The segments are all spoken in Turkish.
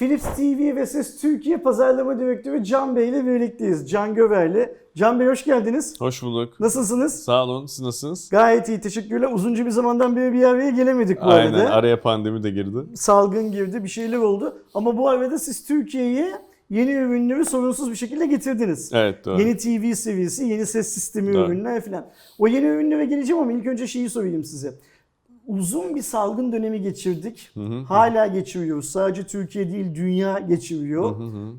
Philips TV ve Ses Türkiye Pazarlama Direktörü Can Bey ile birlikteyiz. Can Göver'le. Can Bey hoş geldiniz. Hoş bulduk. Nasılsınız? Sağ olun. Siz nasılsınız? Gayet iyi teşekkürler. Uzunca bir zamandan beri bir araya gelemedik bu Aynen. arada. Araya pandemi de girdi. Salgın girdi bir şeyler oldu. Ama bu arada siz Türkiye'ye yeni ürünleri sorunsuz bir şekilde getirdiniz. Evet doğru. Yeni TV seviyesi, yeni ses sistemi Doğru. ürünler falan. O yeni ürünlere geleceğim ama ilk önce şeyi sorayım size. Uzun bir salgın dönemi geçirdik. Hala geçiriyoruz. Sadece Türkiye değil dünya geçiriyor.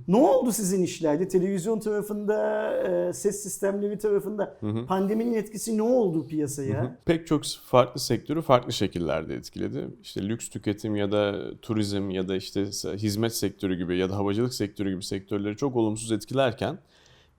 Ne oldu sizin işlerde? Televizyon tarafında, e, ses sistemleri tarafında pandeminin etkisi ne oldu piyasaya? Pek çok farklı sektörü farklı şekillerde etkiledi. İşte lüks tüketim ya da turizm ya da işte hizmet sektörü gibi ya da havacılık sektörü gibi sektörleri çok olumsuz etkilerken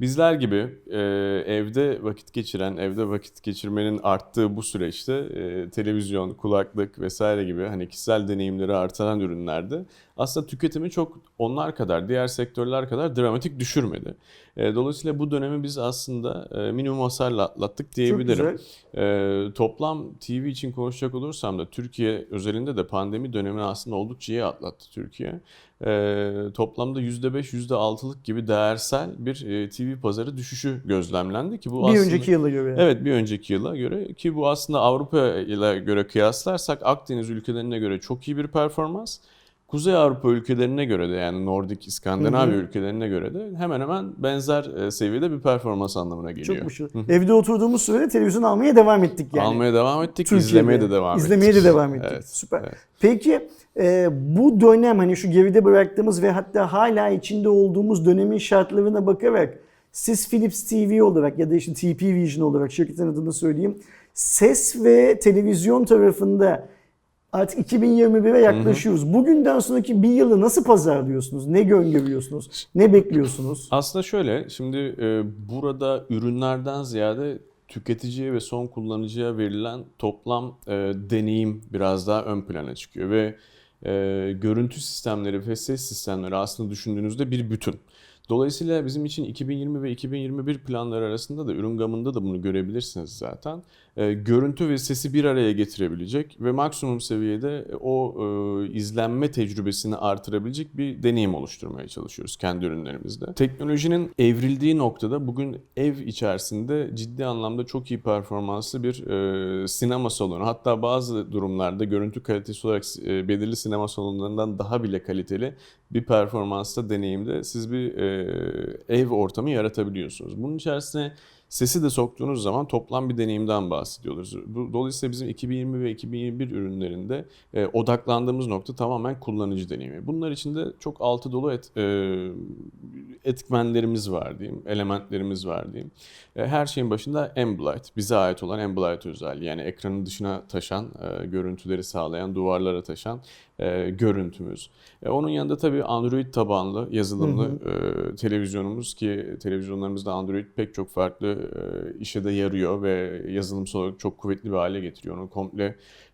bizler gibi e, evde vakit geçiren, evde vakit geçirmenin arttığı bu süreçte e, televizyon, kulaklık vesaire gibi hani kişisel deneyimleri artıran ürünlerde aslında tüketimi çok onlar kadar, diğer sektörler kadar dramatik düşürmedi. E, dolayısıyla bu dönemi biz aslında e, minimum hasarla atlattık diyebilirim. Ee, toplam TV için konuşacak olursam da Türkiye özelinde de pandemi dönemini aslında oldukça iyi atlattı Türkiye. Ee, toplamda %5, %6'lık gibi değersel bir e, TV pazarı düşüşü gözlemlendi ki bu Bir aslında... önceki yıla göre. Evet bir önceki yıla göre ki bu aslında Avrupa ile göre kıyaslarsak Akdeniz ülkelerine göre çok iyi bir performans. Kuzey Avrupa ülkelerine göre de yani Nordik, İskandinavya ülkelerine göre de hemen hemen benzer e, seviyede bir performans anlamına geliyor. Çok başarılı. Evde oturduğumuz sürede televizyon almaya devam ettik yani. Almaya devam ettik, Türkiye'de. izlemeye de devam İzlemeye ettik. de devam ettik. Evet, Süper. evet. Peki e, bu dönem hani şu geride bıraktığımız ve hatta hala içinde olduğumuz dönemin şartlarına bakarak siz Philips TV olarak ya da işte TP Vision olarak şirketin adını söyleyeyim. Ses ve televizyon tarafında artık 2021'e yaklaşıyoruz. Bugünden sonraki bir yılı nasıl pazarlıyorsunuz? Ne öngörüyorsunuz? Ne bekliyorsunuz? Aslında şöyle, şimdi e, burada ürünlerden ziyade tüketiciye ve son kullanıcıya verilen toplam e, deneyim biraz daha ön plana çıkıyor ve e, görüntü sistemleri ve ses sistemleri aslında düşündüğünüzde bir bütün. Dolayısıyla bizim için 2020 ve 2021 planları arasında da ürün gamında da bunu görebilirsiniz zaten. E, görüntü ve sesi bir araya getirebilecek ve maksimum seviyede o e, izlenme tecrübesini artırabilecek bir deneyim oluşturmaya çalışıyoruz kendi ürünlerimizde. Teknolojinin evrildiği noktada bugün ev içerisinde ciddi anlamda çok iyi performanslı bir e, sinema salonu hatta bazı durumlarda görüntü kalitesi olarak e, belirli sinema salonlarından daha bile kaliteli bir performansta deneyimde siz bir e, ev ortamı yaratabiliyorsunuz. Bunun içerisine sesi de soktuğunuz zaman toplam bir deneyimden bahsediyoruz. Dolayısıyla bizim 2020 ve 2021 ürünlerinde e, odaklandığımız nokta tamamen kullanıcı deneyimi. Bunlar içinde çok altı dolu et, e, etmenlerimiz var diyeyim, elementlerimiz var diyeyim. E, her şeyin başında Ambilight, bize ait olan Ambilight özelliği. Yani ekranın dışına taşan, e, görüntüleri sağlayan, duvarlara taşan e, görüntümüz. E, onun yanında tabii Android tabanlı yazılımlı e, televizyonumuz ki televizyonlarımızda Android pek çok farklı işe de yarıyor ve yazılımsal olarak çok kuvvetli bir hale getiriyor. Onu komple e,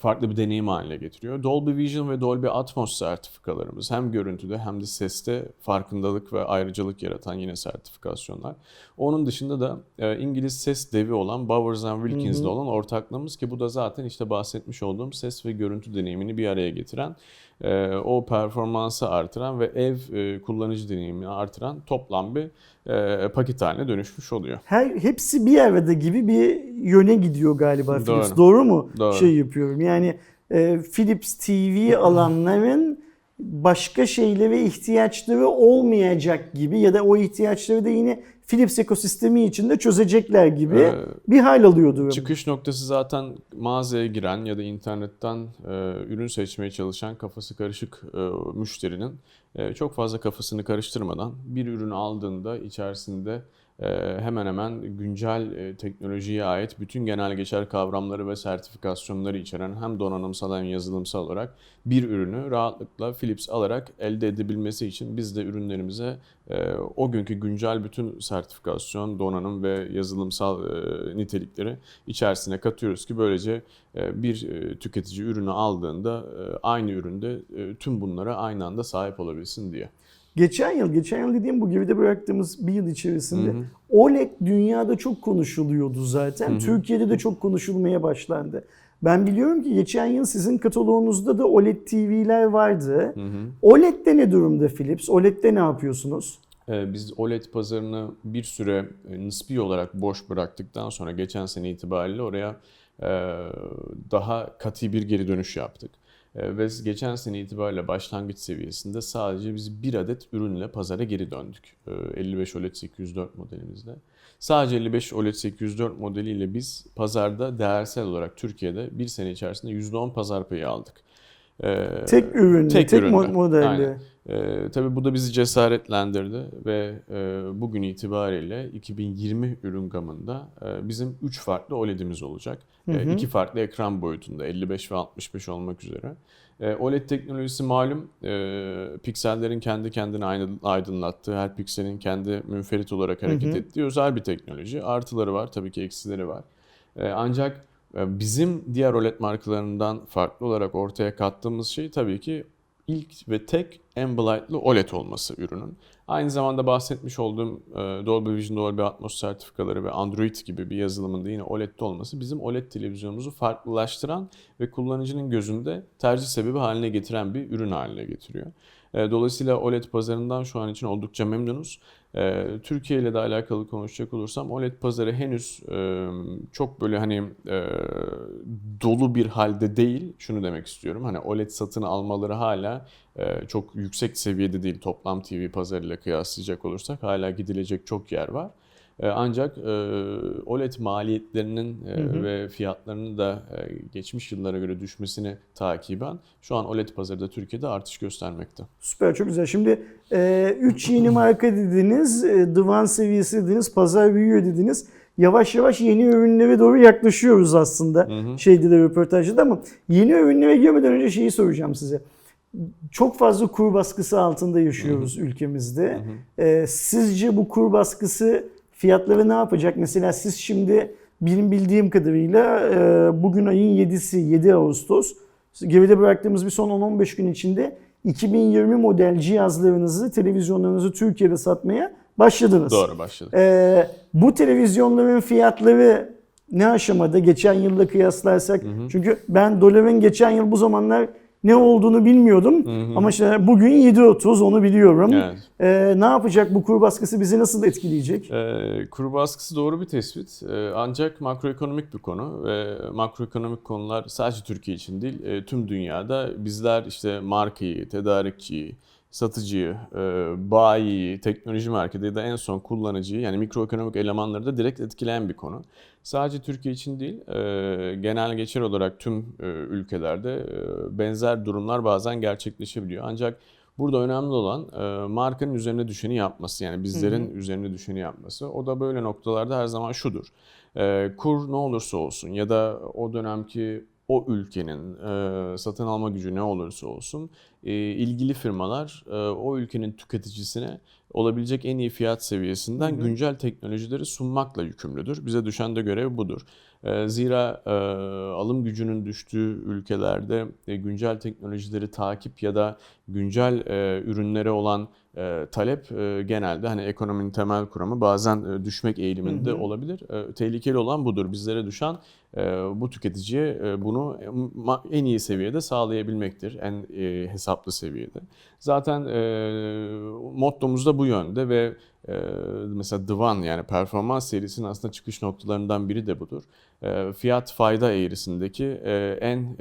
farklı bir deneyim haline getiriyor. Dolby Vision ve Dolby Atmos sertifikalarımız hem görüntüde hem de seste farkındalık ve ayrıcalık yaratan yine sertifikasyonlar. Onun dışında da e, İngiliz ses devi olan Bowers and Wilkins'le olan ortaklığımız ki bu da zaten işte bahsetmiş olduğum ses ve görüntü deneyimini bir araya getiren, e, o performansı artıran ve ev e, kullanıcı deneyimini artıran toplam bir e, paket haline dönüşmüş oluyor. Her hepsi bir arada gibi bir yöne gidiyor galiba Doğru. Philips. Doğru mu? Doğru. Şey yapıyorum. Yani e, Philips TV alanların başka şeylere ihtiyaçları olmayacak gibi ya da o ihtiyaçları da yine Philips ekosistemi içinde çözecekler gibi Ee, bir hal alıyor durum. Çıkış noktası zaten mağazaya giren ya da internetten e, ürün seçmeye çalışan kafası karışık e, müşterinin e, çok fazla kafasını karıştırmadan bir ürün aldığında içerisinde hemen hemen güncel e, teknolojiye ait bütün genel geçer kavramları ve sertifikasyonları içeren hem donanımsal hem yazılımsal olarak bir ürünü rahatlıkla Philips alarak elde edebilmesi için biz de ürünlerimize e, o günkü güncel bütün sertifikasyon, donanım ve yazılımsal e, nitelikleri içerisine katıyoruz ki böylece bir tüketici ürünü aldığında aynı üründe tüm bunlara aynı anda sahip olabilsin diye. Geçen yıl, geçen yıl dediğim bu geride bıraktığımız bir yıl içerisinde OLED dünyada çok konuşuluyordu zaten. Türkiye'de de çok konuşulmaya başlandı. Ben biliyorum ki geçen yıl sizin kataloğunuzda da OLED TV'ler vardı. OLED'de ne durumda Philips? OLED'de ne yapıyorsunuz? Ee, Biz OLED pazarını bir süre e, nispi olarak boş bıraktıktan sonra geçen sene itibariyle oraya e, daha katı bir geri dönüş yaptık. E, Ve geçen sene itibariyle başlangıç seviyesinde sadece biz bir adet ürünle pazara geri döndük. E, 55 OLED 804 modelimizle. Sadece 55 OLED 804 modeliyle biz pazarda değersel olarak Türkiye'de bir sene içerisinde %10 pazar payı aldık. E, Tek ürünlü, tek, tek ürünlü. mo- modelli. Aynen. Ee, tabii bu da bizi cesaretlendirdi ve e, bugün itibariyle 2020 ürün gamında e, bizim 3 farklı OLED'imiz olacak. E, iki farklı ekran boyutunda 55 ve 65 olmak üzere. E, OLED teknolojisi malum e, piksellerin kendi kendine aydın- aydınlattığı, her pikselin kendi münferit olarak hareket ettiği özel bir teknoloji. Artıları var tabii ki eksileri var. E, ancak bizim diğer OLED markalarından farklı olarak ortaya kattığımız şey tabii ki ilk ve tek Ambilight'lı OLED olması ürünün. Aynı zamanda bahsetmiş olduğum e, Dolby Vision, Dolby Atmos sertifikaları ve Android gibi bir yazılımın da yine OLED'de olması bizim OLED televizyonumuzu farklılaştıran ve kullanıcının gözünde tercih sebebi haline getiren bir ürün haline getiriyor. E, Dolayısıyla OLED pazarından şu an için oldukça memnunuz. E, Türkiye ile de alakalı konuşacak olursam OLED pazarı henüz e, çok böyle hani dolu bir halde değil. Şunu demek istiyorum. Hani OLED satın almaları hala çok yüksek seviyede değil. Toplam TV pazarıyla kıyaslayacak olursak hala gidilecek çok yer var. E, Ancak e, OLED maliyetlerinin e, ve fiyatlarının da geçmiş yıllara göre düşmesini takiben şu an OLED pazarı da Türkiye'de artış göstermekte. Süper çok güzel. Şimdi 3 yeni marka dediniz, divan seviyesi dediniz, pazar büyüyor dediniz. Yavaş yavaş yeni ürünlere doğru yaklaşıyoruz aslında şeyde de röportajda da ama yeni ürünlere girmeden önce şeyi soracağım size. Çok fazla kur baskısı altında yaşıyoruz ülkemizde. E, sizce bu kur baskısı fiyatları ne yapacak? Mesela siz şimdi benim bildiğim kadarıyla e, bugün ayın 7'si 7 Ağustos. Geride bıraktığımız bir son 10-15 gün içinde 2020 model cihazlarınızı, televizyonlarınızı Türkiye'de satmaya başladınız. Doğru başladı. Ee, bu televizyonların fiyatları ne aşamada geçen yılla kıyaslarsak? Çünkü ben doların geçen yıl bu zamanlar ne olduğunu bilmiyordum. Ama işte bugün 7.30 onu biliyorum. Evet. Ee, ne yapacak bu kur baskısı bizi nasıl etkileyecek? Ee, kuru baskısı doğru bir tespit. Ee, ancak makroekonomik bir konu ve makroekonomik konular sadece Türkiye için değil, e, tüm dünyada bizler işte markayı, tedarikçiyi, satıcıyı, e, bayiyi, teknoloji marketi ya da en son kullanıcıyı yani mikroekonomik elemanları da direkt etkileyen bir konu. Sadece Türkiye için değil, e, genel geçer olarak tüm e, ülkelerde benzer durumlar bazen gerçekleşebiliyor. Ancak Burada önemli olan markanın üzerine düşeni yapması yani bizlerin üzerine düşeni yapması. O da böyle noktalarda her zaman şudur. Kur ne olursa olsun ya da o dönemki o ülkenin e, satın alma gücü ne olursa olsun e, ilgili firmalar e, o ülkenin tüketicisine olabilecek en iyi fiyat seviyesinden güncel teknolojileri sunmakla yükümlüdür. Bize düşen de görev budur. E, Zira e, alım gücünün düştüğü ülkelerde e, güncel teknolojileri takip ya da güncel e, ürünlere olan e, talep e, genelde hani ekonominin temel kuramı bazen e, düşmek eğiliminde olabilir. E, tehlikeli olan budur. Bizlere düşen bu tüketiciye bunu en iyi seviyede sağlayabilmektir. En hesaplı seviyede. Zaten mottomuz da bu yönde ve mesela Divan yani performans serisinin aslında çıkış noktalarından biri de budur. Fiyat fayda eğrisindeki en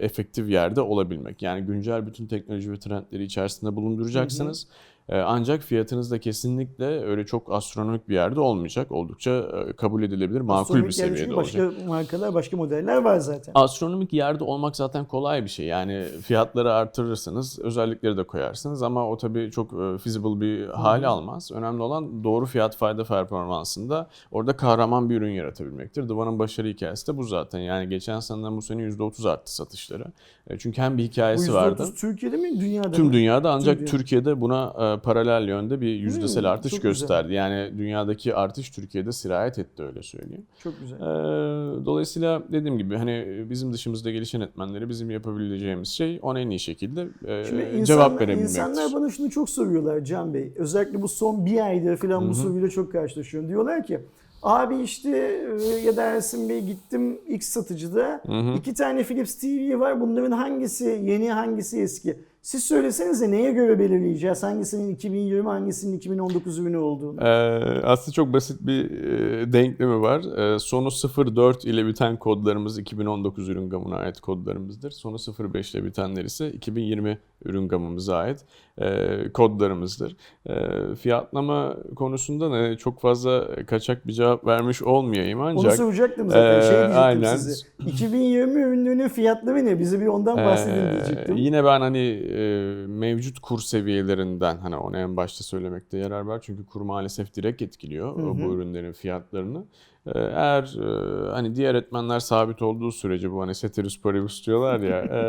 efektif yerde olabilmek. Yani güncel bütün teknoloji ve trendleri içerisinde bulunduracaksınız. E, Ancak fiyatınız da kesinlikle öyle çok astronomik bir yerde olmayacak. Oldukça e, kabul edilebilir, makul Astronomik bir seviyede olacak. Başka markalar, başka modeller var zaten. Astronomik yerde olmak zaten kolay bir şey. Yani fiyatları artırırsınız, özellikleri de koyarsınız ama o tabii çok e, feasible bir hale almaz. Önemli olan doğru fiyat fayda performansında orada kahraman bir ürün yaratabilmektir. Divan'ın başarı hikayesi de bu zaten. Yani geçen seneden bu sene %30 arttı satışları. E, Çünkü hem bir Bu hikayesi vardı. %30 Türkiye'de mi, dünyada Tüm mı? dünyada ancak dünya. Türkiye'de buna paralel yönde bir yüzdesel Hmm, artış çok güzel. gösterdi. Yani dünyadaki artış Türkiye'de sirayet etti öyle söyleyeyim. Çok güzel. Ee, dolayısıyla dediğim gibi hani bizim dışımızda gelişen etmenleri bizim yapabileceğimiz şey ona en iyi şekilde e, Şimdi cevap insanlar, verebilmektir. insanlar bana şunu çok soruyorlar Can Bey. Özellikle bu son bir aydır falan bu soruyla çok karşılaşıyorum. Diyorlar ki Abi işte e, ya da Ersin Bey gittim X satıcıda iki tane Philips TV var. Bunların hangisi yeni hangisi eski? Siz söylesenize neye göre belirleyeceğiz? Hangisinin 2020 hangisinin 2019 ürünü olduğunu. Ee, aslında çok basit bir e, denklemi var. Ee, sonu 04 ile biten kodlarımız 2019 ürün gamına ait kodlarımızdır. Sonu 05 ile bitenler ise 2020 ürün gamımıza ait e, kodlarımızdır. E, fiyatlama konusunda ne çok fazla kaçak bir cevap vermiş olmayayım Onu ancak soracaktım zaten. Şey diyecektim aynen. size. 2020 ürünlerinin fiyatları ne? Bize bir ondan bahsedin Ee, diyecektim. Yine ben hani e, mevcut kur seviyelerinden hani onu en başta söylemekte yarar var. Çünkü kur maalesef direkt etkiliyor e, bu ürünlerin fiyatlarını. Ee, Eğer e, hani diğer etmenler sabit olduğu sürece bu hani ceteris paribus diyorlar ya e,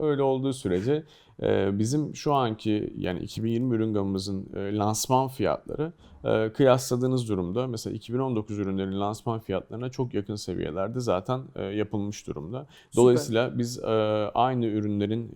öyle olduğu sürece e, bizim şu anki yani 2020 ürün gamımızın e, lansman fiyatları e, kıyasladığınız durumda mesela 2019 ürünlerin lansman fiyatlarına çok yakın seviyelerde zaten e, yapılmış durumda. Dolayısıyla biz e, aynı ürünlerin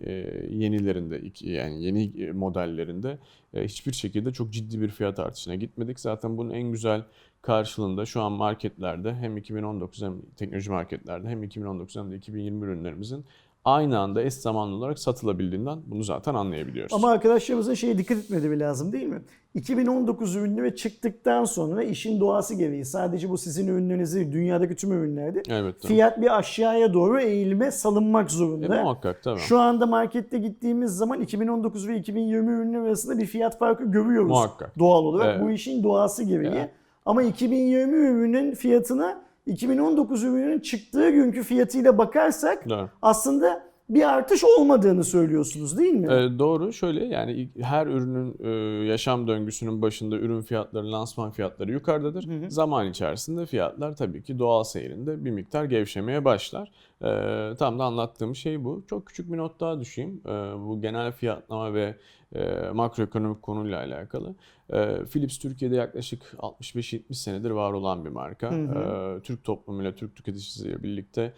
yenilerinde yani yeni modellerinde hiçbir şekilde çok ciddi bir fiyat artışına gitmedik. Zaten bunun en güzel karşılığında şu an marketlerde hem 2019 hem teknoloji marketlerde hem 2019 hem de 2020 ürünlerimizin aynı anda eş zamanlı olarak satılabildiğinden bunu zaten anlayabiliyoruz. Ama arkadaşlarımızın şeye dikkat etmeleri lazım değil mi? 2019 ürünleri çıktıktan sonra işin doğası gereği sadece bu sizin ürünleriniz değil, dünyadaki tüm ürünlerde tabii. fiyat bir aşağıya doğru eğilme salınmak E, zorunda. muhakkak tabii. Şu anda markette gittiğimiz zaman 2019 ve 2020 ürünler arasında bir fiyat farkı görüyoruz. Muhakkak. Doğal olarak. Evet. Bu işin doğası gereği. Evet. Ama 2020 ürünün fiyatına 2019 ürünün çıktığı günkü fiyatıyla bakarsak Doğru. aslında bir artış olmadığını söylüyorsunuz değil mi? Ee, doğru. Şöyle yani her ürünün e, yaşam döngüsünün başında ürün fiyatları, lansman fiyatları yukarıdadır. Zaman içerisinde fiyatlar tabii ki doğal seyrinde bir miktar gevşemeye başlar. Ee, tam da anlattığım şey bu. Çok küçük bir not daha düşeyim. Ee, bu genel fiyatlama ve e, makroekonomik konuyla alakalı. Ee, Philips Türkiye'de yaklaşık 65-70 senedir var olan bir marka. Ee, Türk toplumuyla, Türk tüketicisiyle birlikte e,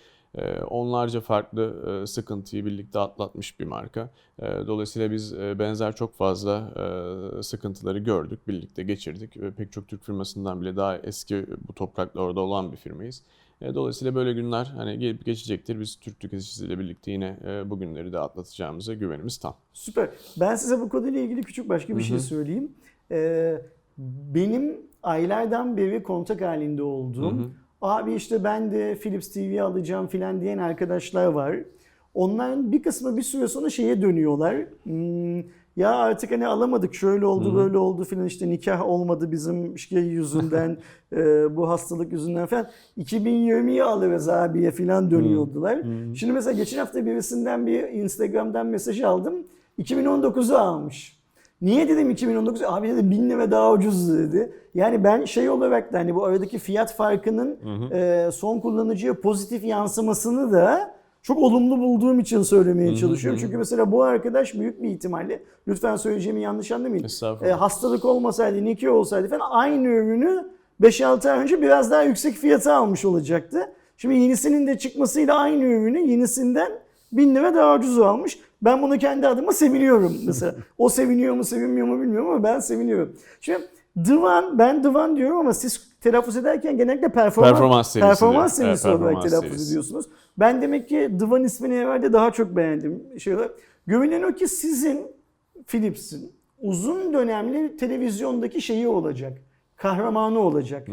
onlarca farklı e, sıkıntıyı birlikte atlatmış bir marka. E, Dolayısıyla biz e, benzer çok fazla e, sıkıntıları gördük, birlikte geçirdik ve pek çok Türk firmasından bile daha eski bu topraklarda olan bir firmayız. Dolayısıyla böyle günler hani gelip geçecektir. Biz Türk tüketicisiyle birlikte yine bu günleri de atlatacağımıza güvenimiz tam. Süper. Ben size bu konuyla ilgili küçük başka bir şey söyleyeyim. Ee, benim aylardan beri kontak halinde olduğum, abi işte ben de Philips TV alacağım filan diyen arkadaşlar var. Onların bir kısmı bir süre sonra şeye dönüyorlar. Hmm, ya artık hani alamadık şöyle oldu böyle oldu filan işte nikah olmadı bizim şey yüzünden e, bu hastalık yüzünden falan 2020'yi alırız abiye filan dönüyordular. Şimdi mesela geçen hafta birisinden bir Instagram'dan mesaj aldım. 2019'u almış. Niye dedim 2019? Abi dedi 1000 lira daha ucuz dedi. Yani ben şey olarak da hani bu aradaki fiyat farkının e, son kullanıcıya pozitif yansımasını da çok olumlu bulduğum için söylemeye çalışıyorum. Çünkü mesela bu arkadaş büyük bir ihtimalle lütfen söyleyeceğimi yanlış anlamayın. E, hastalık olmasaydı, nikah olsaydı falan aynı ürünü 5-6 ay önce biraz daha yüksek fiyata almış olacaktı. Şimdi yenisinin de çıkmasıyla aynı ürünü yenisinden 1000 lira daha ucuz almış. Ben bunu kendi adıma seviniyorum mesela. o seviniyor mu sevinmiyor mu bilmiyorum ama ben seviniyorum. Şimdi Divan, ben Divan diyorum ama siz telaffuz ederken genellikle performans, Performans serisi performans serisi Evet, olarak performans telaffuz serisi. ediyorsunuz. Ben demek ki Divan ismini evvelde daha çok beğendim. Şey olarak. Görünen o ki sizin Philips'in uzun dönemli televizyondaki şeyi olacak. Kahramanı olacak.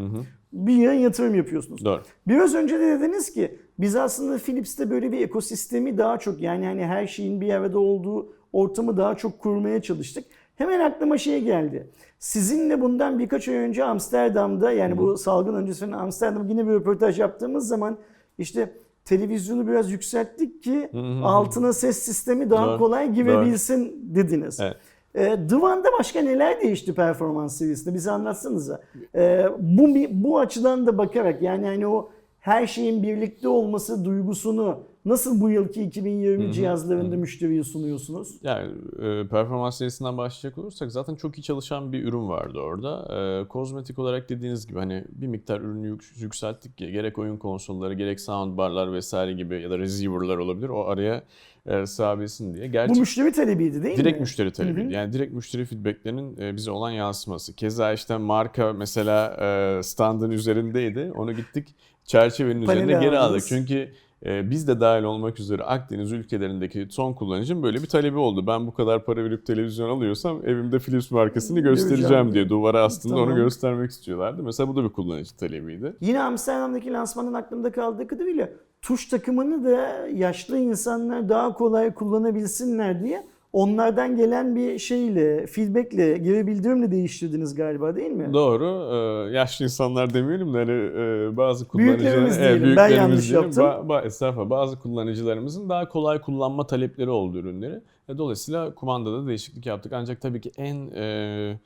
Bir yere yatırım yapıyorsunuz. Doğru. Biraz önce de dediniz ki biz aslında Philips'te böyle bir ekosistemi daha çok yani hani her şeyin bir arada olduğu ortamı daha çok kurmaya çalıştık. Hemen aklıma şey geldi. Sizinle bundan birkaç ay önce Amsterdam'da yani bu salgın öncesinde Amsterdam'da yine bir röportaj yaptığımız zaman işte televizyonu biraz yükselttik ki altına ses sistemi daha Doğru. kolay girebilsin dediniz. Evet. E, Divan'da başka neler değişti performans seviyesinde? Bize anlatsanıza. E, bu bu açıdan da bakarak yani hani o her şeyin birlikte olması duygusunu nasıl bu yılki 2020 cihazlarında müşteriye sunuyorsunuz? Yani e, performans serisinden başlayacak olursak zaten çok iyi çalışan bir ürün vardı orada. E, kozmetik olarak dediğiniz gibi hani bir miktar ürünü yük- yükselttik gerek oyun konsolları gerek soundbarlar vesaire gibi ya da receiver'lar olabilir. O araya e, sığabilsin diye. Bu Gerçi müşteri talebiydi değil direkt mi? müşteri talebi. Yani direkt müşteri feedbacklerinin e, bize olan yansıması. Keza işte marka mesela e, standın üzerindeydi. Onu gittik çerçevenin Panele üzerine geri aldık. Çünkü biz de dahil olmak üzere Akdeniz ülkelerindeki son kullanıcının böyle bir talebi oldu. Ben bu kadar para verip televizyon alıyorsam evimde Philips markasını göstereceğim diye. duvara aslında onu Tamam. göstermek istiyorlardı. Mesela bu da bir kullanıcı talebiydi. Yine Amsterdam'daki lansmanın aklımda kaldığı kadarıyla tuş takımını da yaşlı insanlar daha kolay kullanabilsinler diye onlardan gelen bir şeyle, feedbackle, geri bildirimle değiştirdiniz galiba değil mi? Doğru. Ee, yaşlı insanlar demeyelim de hani, e, bazı Büyüklerimiz kullanıcılar... diyelim, ben yanlış yaptım. Ba, ba, estağfurullah. Bazı kullanıcılarımızın daha kolay kullanma talepleri oldu ürünleri. E, Dolayısıyla kumandada değişiklik yaptık. Ancak tabii ki en e,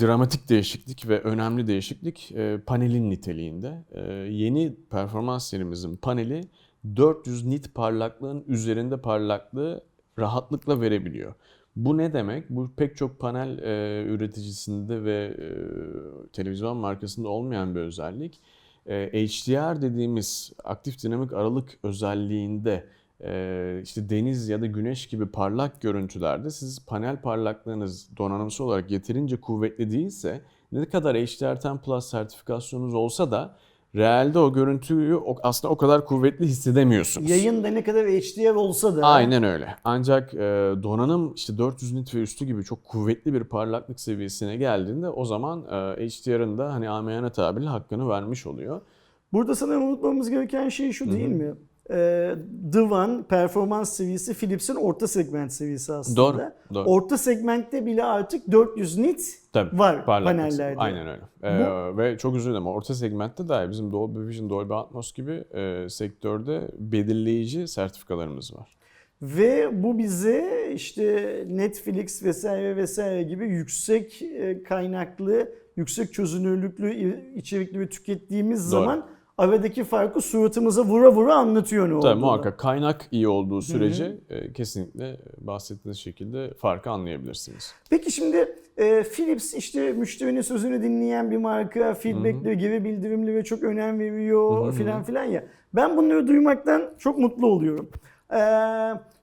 dramatik değişiklik ve önemli değişiklik e, panelin niteliğinde. E, yeni performans serimizin paneli 400 nit parlaklığın üzerinde parlaklığı rahatlıkla verebiliyor. Bu ne demek? Bu pek çok panel e, üreticisinde ve e, televizyon markasında olmayan bir özellik. E, HDR dediğimiz aktif dinamik aralık özelliğinde e, işte deniz ya da güneş gibi parlak görüntülerde siz panel parlaklığınız donanımsal olarak yeterince kuvvetli değilse ne kadar HDR10 Plus sertifikasyonunuz olsa da realde o görüntüyü aslında o kadar kuvvetli hissedemiyorsunuz. Yayında ne kadar HDR olsa da Aynen öyle. Ancak e, donanım işte 400 nit ve üstü gibi çok kuvvetli bir parlaklık seviyesine geldiğinde o zaman e, HDR'ın da hani amiyane tabirle hakkını vermiş oluyor. Burada sanırım unutmamamız gereken şey şu değil mi? Ee, Divan performans seviyesi Philips'in orta segment seviyesi aslında. Doğru, doğru. Orta segmentte bile artık 400 nit Tabii, var panellerde. Aynen öyle. E, ve çok üzüldüm ama orta segmentte dahi bizim Dolby Vision, Dolby Atmos gibi e, sektörde belirleyici sertifikalarımız var. Ve bu bize işte Netflix vesaire vesaire gibi yüksek e, kaynaklı, yüksek çözünürlüklü i- içerikleri tükettiğimiz Doğru. zaman aradaki farkı suratımıza vura vura anlatıyor ne olduğunu. Tabii muhakkak kaynak iyi olduğu sürece e, kesinlikle bahsettiğiniz şekilde farkı anlayabilirsiniz. Peki şimdi e, Philips işte müşterinin sözünü dinleyen bir marka, feedbackleri, geri bildirimleri çok önem veriyor filan filan ya. Ben bunları duymaktan çok mutlu oluyorum. Ee,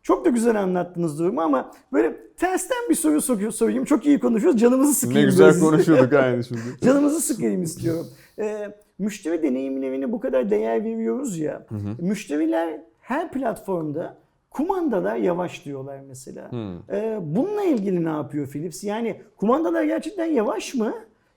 çok da güzel anlattınız durumu ama böyle tersten bir soru soruyor, sorayım. Çok iyi konuşuyoruz. Canımızı sıkayım. Ne güzel biraz. konuşuyorduk aynı şimdi. Canımızı sıkayım istiyorum. Ee, müşteri deneyimlerine bu kadar değer veriyoruz ya. Müşteriler her platformda kumandalar yavaş diyorlar mesela. Ee, bununla ilgili ne yapıyor Philips? Yani kumandalar gerçekten yavaş mı?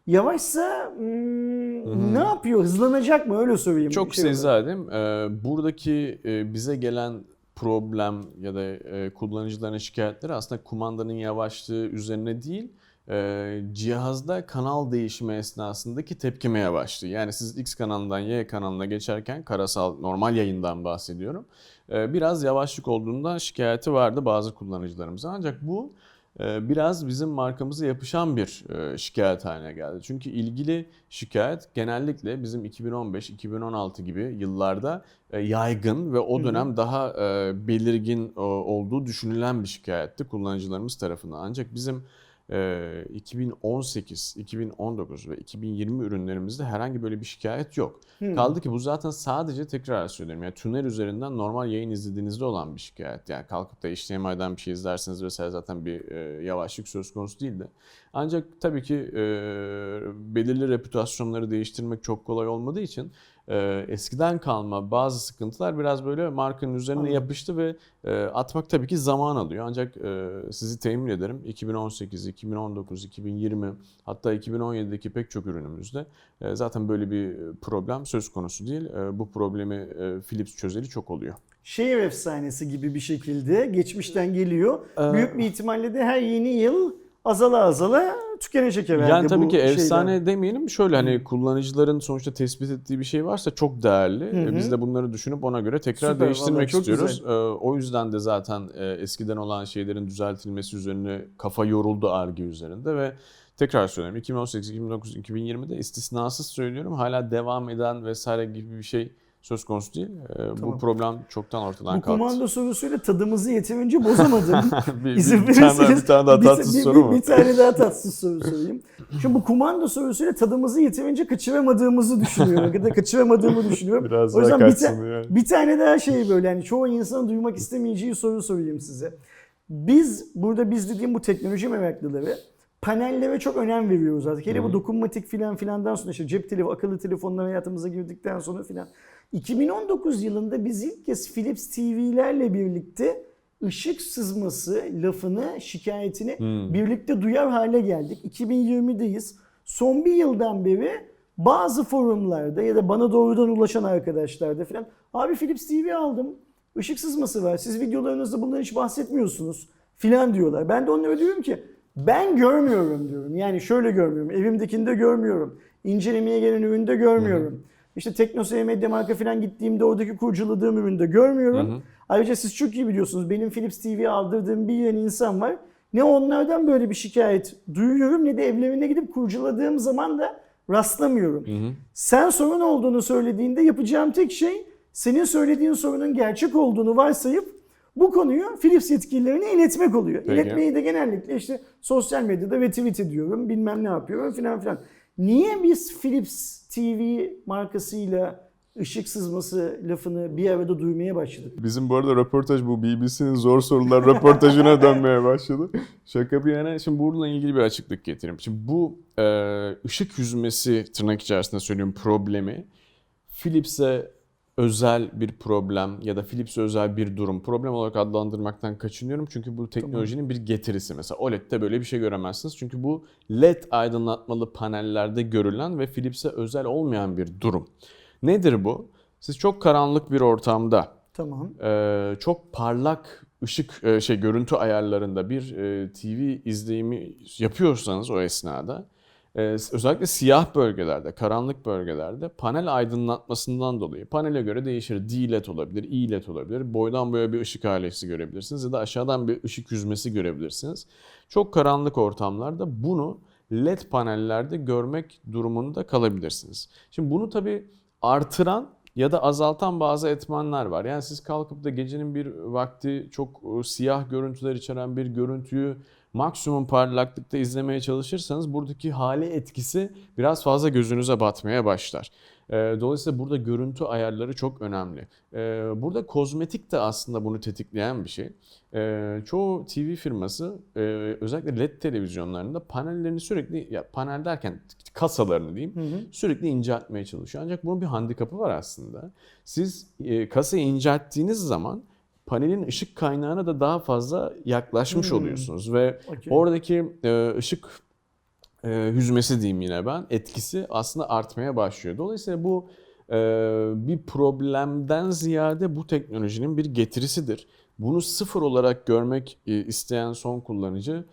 Yavaşsa hmm, ne yapıyor? Hızlanacak mı? Öyle sorayım. Çok Şey sezzadım. Ee, buradaki e, bize gelen problem ya da e, kullanıcıların şikayetleri aslında kumandanın yavaşlığı üzerine değil, e, cihazda kanal değişimi esnasındaki tepkime yavaşlığı. Yani siz X kanalından Y kanalına geçerken karasal normal yayından bahsediyorum. E, biraz yavaşlık olduğundan şikayeti vardı bazı kullanıcılarımıza. Ancak bu biraz bizim markamıza yapışan bir şikayet haline geldi. Çünkü ilgili şikayet genellikle bizim 2015-2016 gibi yıllarda yaygın ve o dönem daha belirgin olduğu düşünülen bir şikayetti kullanıcılarımız tarafından. Ancak bizim 2018, 2019 ve 2020 ürünlerimizde herhangi böyle bir şikayet yok. Kaldı ki bu zaten sadece tekrar söylüyorum. Yani tünel üzerinden normal yayın izlediğinizde olan bir şikayet. Yani kalkıp da HDMI'den bir şey izlerseniz vesaire zaten bir e, yavaşlık söz konusu değildi. Ancak tabii ki e, belirli reputasyonları değiştirmek çok kolay olmadığı için e, eskiden kalma bazı sıkıntılar biraz böyle markanın üzerine yapıştı ve e, atmak tabii ki zaman alıyor. Ancak e, sizi temin ederim 2018, 2019, 2020 hatta 2017'deki pek çok ürünümüzde e, zaten böyle bir problem söz konusu değil. E, bu problemi e, Philips çözeli çok oluyor. Şehir efsanesi gibi bir şekilde geçmişten geliyor. Ee, Büyük bir ihtimalle de her yeni yıl azala azala tükenecek herhalde Yani tabii bu ki şeyden. efsane demeyelim. Şöyle hani kullanıcıların sonuçta tespit ettiği bir şey varsa çok değerli. Hı hı. E, Biz de bunları düşünüp ona göre tekrar Süper, değiştirmek istiyoruz. E, O yüzden de zaten e, eskiden olan şeylerin düzeltilmesi üzerine kafa yoruldu Ar-Ge üzerinde ve tekrar söylüyorum 2018, 2019, 2020'de istisnasız söylüyorum hala devam eden vesaire gibi bir şey söz konusu değil. Ee, Tamam. Bu problem çoktan ortadan Bu kalktı. komando sorusuyla tadımızı yeterince bozamadım. bir, İzin bir, tane bir tane daha bir- tatsız bir, soru bir, mu? Bir tane daha tatsız soru sorayım. Şimdi bu kumanda sorusuyla tadımızı yeterince kaçıramadığımızı düşünüyorum. Ya da kaçıramadığımı düşünüyorum. Biraz o yüzden bir, ta- yani. bir tane daha şey böyle yani çoğu insanın duymak istemeyeceği soru sorayım size. Biz burada biz dediğim bu teknoloji meraklıları panellere çok önem veriyoruz artık. Hele bu dokunmatik filan filandan sonra işte cep telefonu, akıllı telefonlar hayatımıza girdikten sonra filan. 2019 yılında biz ilk kez Philips TV'lerle birlikte ışık sızması lafını, şikayetini birlikte duyar hale geldik. 2020'deyiz. Son bir yıldan beri bazı forumlarda ya da bana doğrudan ulaşan arkadaşlarda filan abi Philips TV aldım. Işık sızması var. Siz videolarınızda bundan hiç bahsetmiyorsunuz filan diyorlar. Ben de onlara diyorum ki ben görmüyorum diyorum. Yani şöyle görmüyorum. Evimdekinde görmüyorum. İncelemeye gelen üründe görmüyorum. İşte Teknosa'ya Mediamarkt'a falan gittiğimde oradaki kurcaladığım üründe görmüyorum. Ayrıca siz çok iyi biliyorsunuz benim Philips TV aldırdığım bir yeni insan var. Ne onlardan böyle bir şikayet duyuyorum ne de evlerine gidip kurcaladığım zaman da rastlamıyorum. Sen sorun olduğunu söylediğinde yapacağım tek şey senin söylediğin sorunun gerçek olduğunu varsayıp bu konuyu Philips yetkililerine iletmek oluyor. Peki. İletmeyi de genellikle işte sosyal medyada retweet ediyorum, bilmem ne yapıyorum filan filan. Niye biz Philips TV markasıyla ışık sızması lafını bir arada duymaya başladık? Bizim bu arada röportaj bu BBC'nin zor sorular röportajına dönmeye başladı. Şaka bir yana. Şimdi bununla ilgili bir açıklık getireyim. Şimdi bu e, ışık yüzmesi tırnak içerisinde söylüyorum problemi Philips'e özel bir problem ya da Philips'e özel bir durum problem olarak adlandırmaktan kaçınıyorum. Çünkü bu teknolojinin bir getirisi. Mesela OLED'de böyle bir şey göremezsiniz. Çünkü bu LED aydınlatmalı panellerde görülen ve Philips'e özel olmayan bir durum. Nedir bu? Siz çok karanlık bir ortamda Tamam. ee, çok parlak ışık e, şey görüntü ayarlarında bir e, TV izleyimi yapıyorsanız o esnada e, özellikle siyah bölgelerde, karanlık bölgelerde panel aydınlatmasından dolayı panele göre değişir. D-LED olabilir, E-LED olabilir. Boydan boya bir ışık ailesi görebilirsiniz ya da aşağıdan bir ışık yüzmesi görebilirsiniz. Çok karanlık ortamlarda bunu LED panellerde görmek durumunda kalabilirsiniz. Şimdi bunu tabii artıran ya da azaltan bazı etmenler var. Yani siz kalkıp da gecenin bir vakti çok e, siyah görüntüler içeren bir görüntüyü maksimum parlaklıkta izlemeye çalışırsanız buradaki hale etkisi biraz fazla gözünüze batmaya başlar. E, Dolayısıyla burada görüntü ayarları çok önemli. E, Burada kozmetik de aslında bunu tetikleyen bir şey. E, Çoğu TV firması e, özellikle LED televizyonlarında panellerini sürekli ya panel derken kasalarını diyeyim sürekli inceltmeye çalışıyor. Ancak bunun bir handikapı var aslında. Siz e, kasayı incelttiğiniz zaman panelin ışık kaynağına da daha fazla yaklaşmış Hmm. oluyorsunuz ve Okey. oradaki e, ışık e, hüzmesi diyeyim yine ben etkisi aslında artmaya başlıyor. Dolayısıyla bu e, bir problemden ziyade bu teknolojinin bir getirisidir. Bunu sıfır olarak görmek e, isteyen son kullanıcı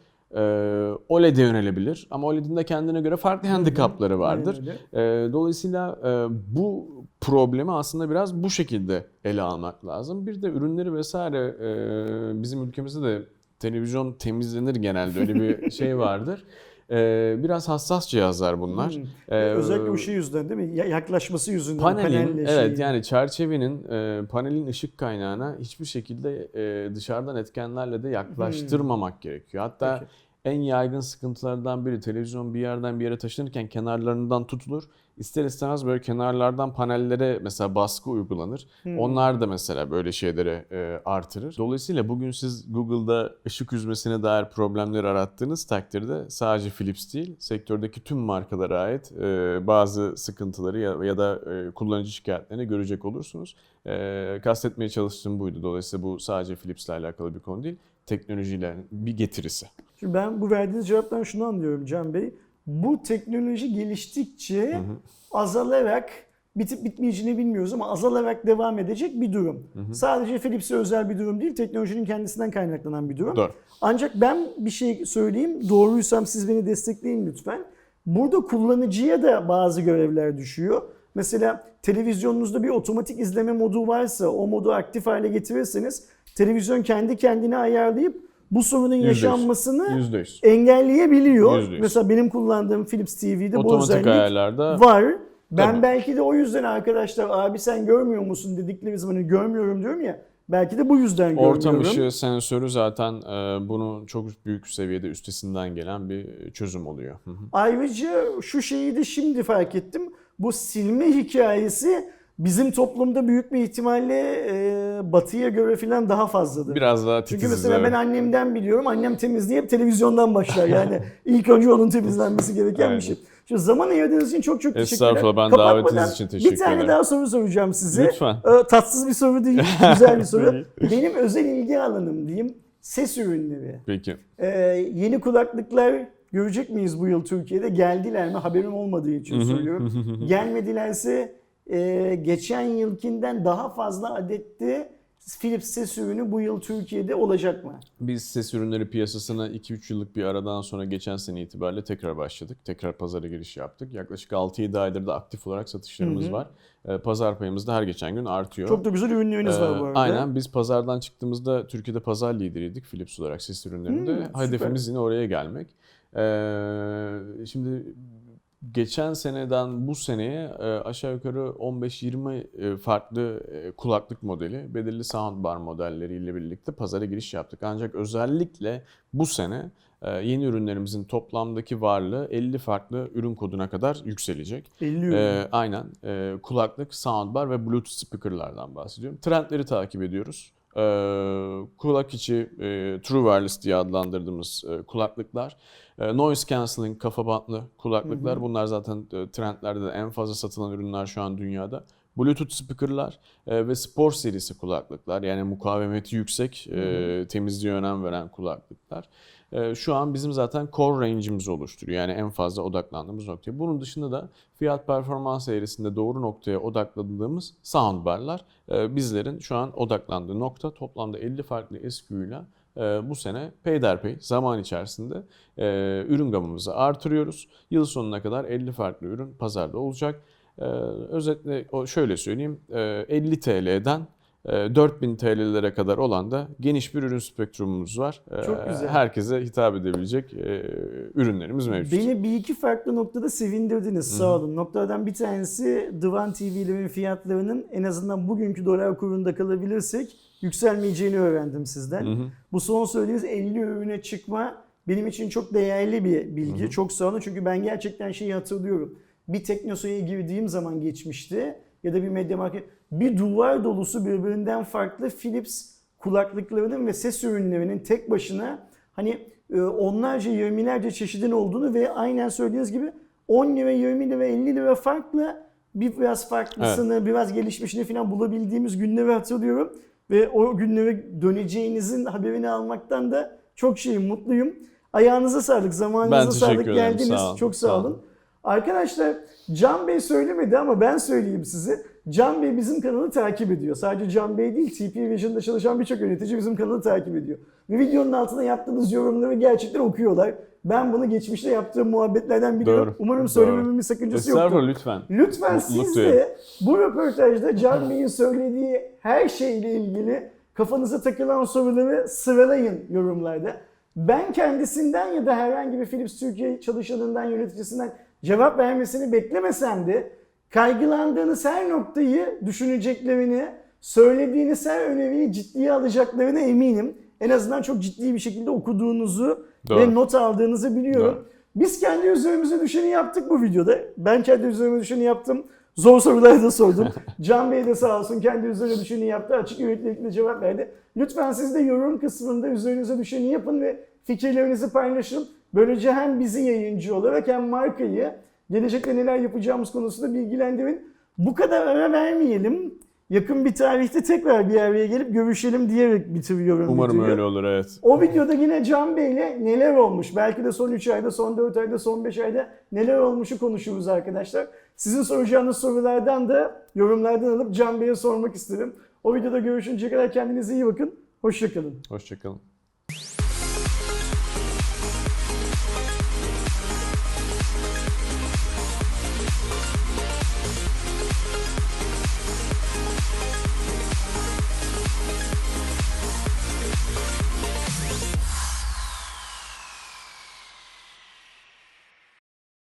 OLED'e yönelebilir. Ama OLED'in de kendine göre farklı handikapları vardır. Aynen E, dolayısıyla e, bu problemi aslında biraz bu şekilde ele almak lazım. Bir de ürünleri vesaire e, bizim ülkemizde de televizyon temizlenir genelde öyle bir şey vardır. E, biraz hassas cihazlar bunlar. Hmm. E, Özellikle bu şey yüzünden değil mi? Ya- Yaklaşması yüzünden. Panelin panelle evet şeyin. yani çerçevenin e, panelin ışık kaynağına hiçbir şekilde e, dışarıdan etkenlerle de yaklaştırmamak gerekiyor. Hatta Peki. en yaygın sıkıntılardan biri televizyon bir yerden bir yere taşınırken kenarlarından tutulur. İster istemez böyle kenarlardan panellere mesela baskı uygulanır. Onlar da mesela böyle şeylere e, artırır. Dolayısıyla bugün siz Google'da ışık yüzmesine dair problemleri arattığınız takdirde sadece Philips değil, sektördeki tüm markalara ait e, bazı sıkıntıları ya, ya da e, kullanıcı şikayetlerini görecek olursunuz. E, kastetmeye çalıştığım buydu. Dolayısıyla bu sadece Philips'le alakalı bir konu değil, teknolojiyle bir getirisi. Şimdi ben bu verdiğiniz cevaptan şunu anlıyorum Can Bey. Bu teknoloji geliştikçe azalarak bitip bitmeyeceğini bilmiyoruz ama azalarak devam edecek bir durum. Sadece Philips'e özel bir durum değil, teknolojinin kendisinden kaynaklanan bir durum. Doğru. Ancak ben bir şey söyleyeyim, doğruysam siz beni destekleyin lütfen. Burada kullanıcıya da bazı görevler düşüyor. Mesela televizyonunuzda bir otomatik izleme modu varsa o modu aktif hale getirirseniz televizyon kendi kendine ayarlayıp bu sorunun Yüzde yüz. yaşanmasını Yüzde yüz. engelleyebiliyor. Yüzde yüz. Mesela benim kullandığım Philips TV'de bu Otomatik özellik ayarlarda var. Ben Tabii. belki de o yüzden arkadaşlar abi sen görmüyor musun dedikleri zaman hani görmüyorum diyorum ya. Belki de bu yüzden Ortam görmüyorum. ışığı sensörü zaten e, bunun çok büyük seviyede üstesinden gelen bir çözüm oluyor. Hı hı. Ayrıca şu şeyi de şimdi fark ettim. Bu silme hikayesi bizim toplumda büyük bir ihtimalle e, batıya göre falan daha fazladır. Biraz daha Çünkü titiziz. mesela ben evet. annemden biliyorum. Annem temizliği hep televizyondan başlar. Yani ilk önce onun temizlenmesi gereken bir Aynen. şey. Şu zaman ayırdığınız için çok çok teşekkürler. Estağfurullah, ben Kapatmadan davetiniz için teşekkür Bir tane ederim. daha soru soracağım size. Lütfen. Ee, tatsız bir soru değil, güzel bir soru. Benim özel ilgi alanım diyeyim ses ürünleri. Peki. Ee, yeni kulaklıklar görecek miyiz bu yıl Türkiye'de? Geldiler mi? Haberim olmadığı için soruyorum. Gelmedilerse e, geçen yılkinden daha fazla adette Philips ses ürünü bu yıl Türkiye'de olacak mı? Biz ses ürünleri piyasasına 2-3 yıllık bir aradan sonra geçen sene itibariyle tekrar başladık. Tekrar pazara giriş yaptık. Yaklaşık 6-7 aydır da aktif olarak satışlarımız Hı hı. var. Ee, Pazar payımız da her geçen gün artıyor. Çok da güzel ürünleriniz var bu Ee, arada. Aynen biz pazardan çıktığımızda Türkiye'de pazar lideriydik Philips olarak ses ürünlerinde. Süper. Hedefimiz yine oraya gelmek. Ee, şimdi geçen seneden bu seneye e, aşağı yukarı 15-20 e, farklı e, kulaklık modeli, belirli soundbar modelleriyle birlikte pazara giriş yaptık. Ancak özellikle bu sene e, yeni ürünlerimizin toplamdaki varlığı 50 farklı ürün koduna kadar yükselecek. 50 ürün. Ee, aynen. Ee, kulaklık, soundbar ve bluetooth speakerlardan bahsediyorum. Trendleri takip ediyoruz. Ee, kulak içi e, True Wireless diye adlandırdığımız e, kulaklıklar. E, noise cancelling kafa bantlı kulaklıklar. Bunlar zaten e, trendlerde de en fazla satılan ürünler şu an dünyada. Bluetooth speakerlar e, ve spor serisi kulaklıklar yani mukavemeti yüksek, e, temizliğe önem veren kulaklıklar. E, şu an bizim zaten core range'imizi oluşturuyor. Yani en fazla odaklandığımız nokta. Bunun dışında da fiyat performans eğrisinde doğru noktaya odaklandığımız soundbarlar e, bizlerin şu an odaklandığı nokta toplamda 50 farklı SKU ile bu sene peyderpey zaman içerisinde e, ürün gamımızı artırıyoruz. Yıl sonuna kadar 50 farklı ürün pazarda olacak. Ee, özetle şöyle söyleyeyim e, 50 TL'den e, 4000 TL'lere kadar olan da geniş bir ürün spektrumumuz var. Ee, Çok güzel. Herkese hitap edebilecek e, ürünlerimiz mevcut. Beni bir iki farklı noktada sevindirdiniz sağ olun. Noktalardan bir tanesi Divan TV'lerin fiyatlarının en azından bugünkü dolar kurunda kalabilirsek yükselmeyeceğini öğrendim sizden. Hı hı. Bu son söylediğiniz 50 ürüne çıkma benim için çok değerli bir bilgi. Çok sağ olun çünkü ben gerçekten şeyi hatırlıyorum. Bir Teknosa'ya girdiğim zaman geçmişti ya da bir Media Market bir duvar dolusu birbirinden farklı Philips kulaklıklarının ve ses ürünlerinin tek başına hani e, onlarca, yirmilerce çeşidin olduğunu ve aynen söylediğiniz gibi 10 lira, 20 lira, 50 lira farklı bir biraz farklısını, biraz gelişmişini falan bulabildiğimiz günleri hatırlıyorum. Ve o günlere döneceğinizin haberini almaktan da çok şeyim, mutluyum. Ayağınıza sağlık, zamanınıza sağlık ederim, geldiniz. sağ olun, çok sağ, sağ olun. olun. Arkadaşlar Can Bey söylemedi ama ben söyleyeyim size. Can Bey bizim kanalı takip ediyor. Sadece Can Bey değil, TP Vision'da çalışan birçok yönetici bizim kanalı takip ediyor. Ve videonun altına yaptığınız yorumları gerçekten okuyorlar. Ben bunu geçmişte yaptığım muhabbetlerden biliyorum. Doğru, Umarım söylememin bir sakıncası yoktur. Lütfen. Lütfen Mutluluk siz de bu röportajda Can Bey'in söylediği her şeyle ilgili kafanıza takılan soruları sıralayın yorumlarda. Ben kendisinden ya da herhangi bir Philips Türkiye çalışanından, yöneticisinden cevap vermesini beklemesem de kaygılandığınız her noktayı düşüneceklerini, söylediğiniz her öneriyi ciddiye alacaklarına eminim. En azından çok ciddi bir şekilde okuduğunuzu Doğru. ve not aldığınızı biliyorum. Doğru. Biz kendi üzerimize düşeni yaptık bu videoda. Ben kendi üzerime düşeni yaptım. Zor soruları da sordum. Can Bey de sağ olsun kendi üzerine düşeni yaptı. Açık yüreklilikle cevap verdi. Lütfen siz de yorum kısmında üzerinize düşeni yapın ve fikirlerinizi paylaşın. Böylece hem bizi yayıncı olarak hem markayı gelecekte neler yapacağımız konusunda bilgilendirin. Bu kadar ara vermeyelim. Yakın bir tarihte tekrar bir araya gelip görüşelim diyerek bitiriyorum Umarım videoyu. öyle olur evet. O videoda yine Can Bey'le neler olmuş, belki de son 3 ayda, son 4 ayda, son 5 ayda neler olmuşu konuşuruz arkadaşlar. Sizin soracağınız sorulardan da yorumlardan alıp Can Bey'e sormak isterim. O videoda görüşünceye kadar kendinize iyi bakın. Hoşçakalın. Hoşçakalın.